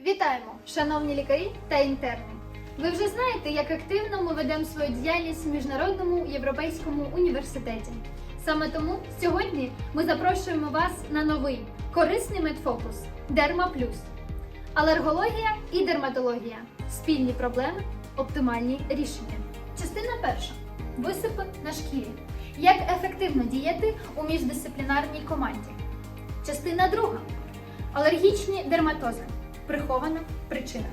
Вітаємо, шановні лікарі та інтерни. Ви вже знаєте, як активно ми ведемо свою діяльність в міжнародному європейському університеті. Саме тому сьогодні ми запрошуємо вас на новий корисний медфокус Дерма Плюс. Алергологія і дерматологія. Спільні проблеми, оптимальні рішення. Частина перша. Висипи на шкірі. Як ефективно діяти у міждисциплінарній команді. Частина друга. Алергічні дерматози. Прихована причина.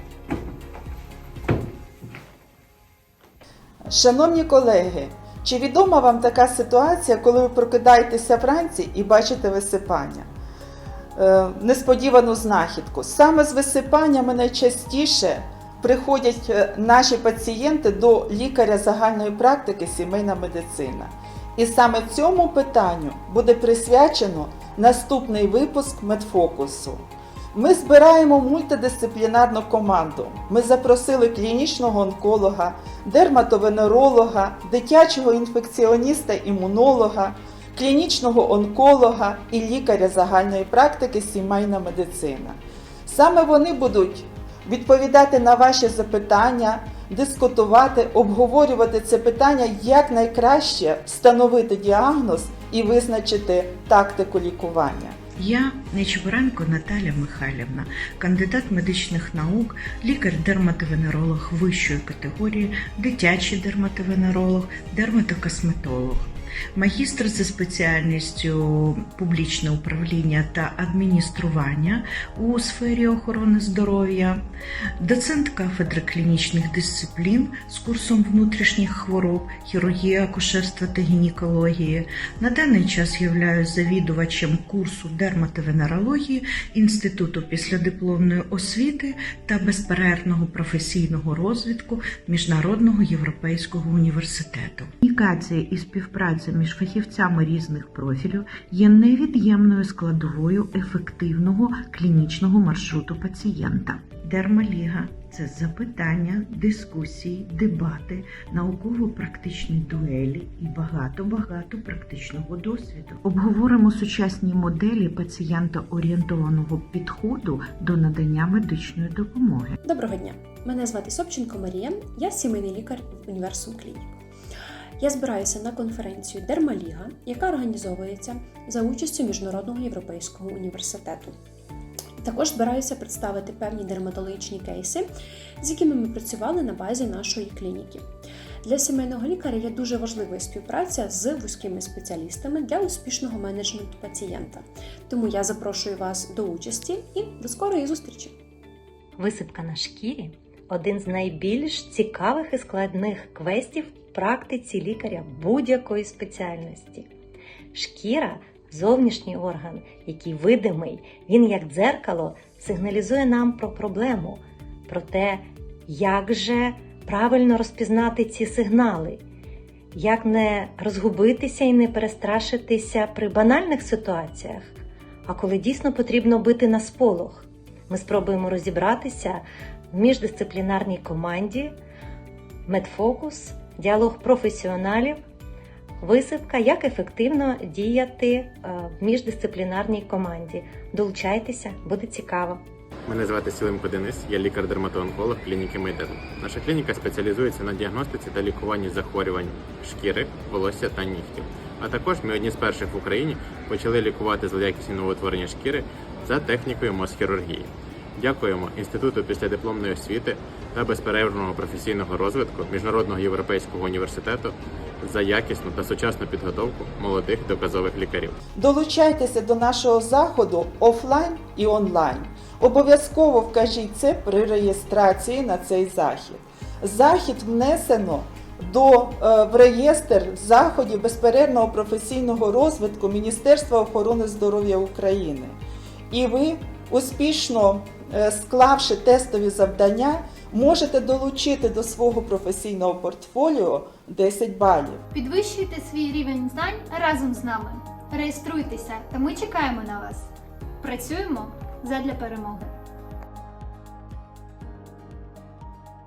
Шановні колеги, чи відома вам така ситуація, коли ви прокидаєтеся вранці і бачите висипання? Е, несподівану знахідку. Саме з висипаннями найчастіше приходять е, наші пацієнти до лікаря загальної практики сімейна медицина. І саме цьому питанню буде присвячено наступний випуск медфокусу. Ми збираємо мультидисциплінарну команду. Ми запросили клінічного онколога, дерматовенеролога, дитячого інфекціоніста-імунолога, клінічного онколога і лікаря загальної практики сімейна медицина. Саме вони будуть відповідати на ваші запитання, дискутувати, обговорювати це питання, як найкраще встановити діагноз і визначити тактику лікування. Я Нечебуренко Наталя Михайлівна, кандидат медичних наук, лікар-дерматовенеролог вищої категорії, дитячий дерматовенеролог, дерматокосметолог. Магістр за спеціальністю публічне управління та адміністрування у сфері охорони здоров'я, доцент кафедри клінічних дисциплін з курсом внутрішніх хвороб, хірургії, акушерства та гінекології. На даний час являюсь завідувачем курсу дерматовенерології Інституту післядипломної освіти та безперервного професійного розвитку Міжнародного європейського університету. Комунікація і співпраця між фахівцями різних профілів є невід'ємною складовою ефективного клінічного маршруту пацієнта. Дермаліга це запитання, дискусії, дебати, науково-практичні дуелі і багато-багато практичного досвіду. Обговоримо сучасні моделі пацієнта-орієнтованого підходу до надання медичної допомоги. Доброго дня! Мене звати Собченко Марія, я сімейний лікар в Універсум Клінік. Я збираюся на конференцію Дермаліга, яка організовується за участю Міжнародного європейського університету. Також збираюся представити певні дерматологічні кейси, з якими ми працювали на базі нашої клініки. Для сімейного лікаря є дуже важливою співпраця з вузькими спеціалістами для успішного менеджменту пацієнта. Тому я запрошую вас до участі і до скорої зустрічі! Висипка на шкірі один з найбільш цікавих і складних квестів в практиці лікаря будь-якої спеціальності. Шкіра зовнішній орган, який видимий, він як дзеркало сигналізує нам про проблему, про те, як же правильно розпізнати ці сигнали, як не розгубитися і не перестрашитися при банальних ситуаціях, а коли дійсно потрібно бити на сполох. Ми спробуємо розібратися в міждисциплінарній команді, медфокус, діалог професіоналів, висипка, як ефективно діяти е, в міждисциплінарній команді. Долучайтеся, буде цікаво. Мене звати Сілимко Денис, я лікар-дерматоонколог клініки Майдерм. Наша клініка спеціалізується на діагностиці та лікуванні захворювань шкіри, волосся та нігтів. А також ми одні з перших в Україні почали лікувати злоякісні новоутворення шкіри за технікою мозхірургії. Дякуємо Інституту післядипломної освіти та безперервного професійного розвитку Міжнародного європейського університету за якісну та сучасну підготовку молодих доказових лікарів. Долучайтеся до нашого заходу офлайн і онлайн. Обов'язково вкажіть це при реєстрації на цей захід. Захід внесено до е, в реєстр заходів безперервного професійного розвитку Міністерства охорони здоров'я України. І ви, успішно е, склавши тестові завдання, можете долучити до свого професійного портфоліо 10 балів. Підвищуйте свій рівень знань разом з нами. Реєструйтеся, та ми чекаємо на вас. Працюємо задля перемоги.